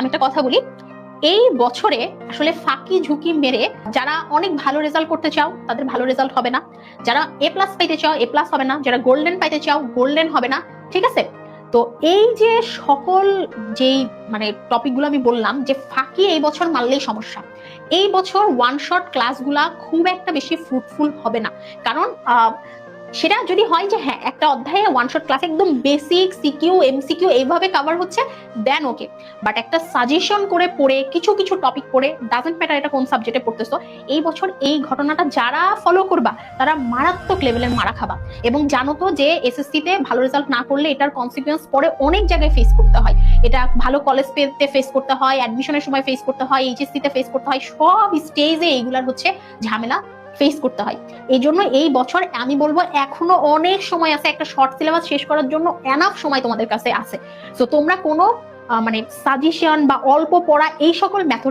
আমি একটা কথা বলি। এই বছরে আসলে ফাঁকি ঝুঁকি মেরে যারা অনেক ভালো রেজাল্ট করতে চাও, তাদের ভালো রেজাল্ট হবে না। যারা এ প্লাস পাইতে চাও এ প্লাস হবে না। যারা গোল্ডেন পাইতে চাও গোল্ডেন হবে না। ঠিক আছে? তো এই যে সকল যেই মানে টপিকগুলো আমি বললাম, যে ফাঁকি এই বছর মারলেই সমস্যা। এই বছর ওয়ান শট ক্লাসগুলা খুব একটা বেশি ফ্রুটফুল হবে না। কারণ সেটা যদি হয় যে হ্যাঁ একটা অধ্যায়ে ওয়ান শট ক্লাস একদম বেসিক সিকিউ এমসিকিউ এইভাবে কভার হচ্ছে দেন ওকে বাট একটা সাজেশন করে পড়ে, কিছু কিছু টপিক পড়ে ডাজেন্ট ম্যাটার এটা কোন সাবজেক্টে পড়তেছো, এই বছর এই ঘটনাটা যারা ফলো করবা, তারা মারাত্মক লেভেলের মারা খাবা। এবং জানো তো যে এসএসসি তে ভালো রেজাল্ট না করলে এটার কনসিকুয়েন্স পরে অনেক জায়গায় ফেস করতে হয়। এটা ভালো কলেজ পেতে ফেস করতে হয় অ্যাডমিশনের সময় ফেস করতে হয় এইচএসসিতে ফেস করতে হয়, সব স্টেজে এইগুলার হচ্ছে ঝামেলা। ফেস করতে হয়। এই জন্য এই বছর আমি বলব এখনও অনেক সময় আছে, একটা শর্ট সিলেবাস শেষ করার জন্য এনাফ সময় তোমাদের কাছে আছে। তো তোমরা কোনো মানে সাজেশন বা অল্প পড়া এই সকল মেথড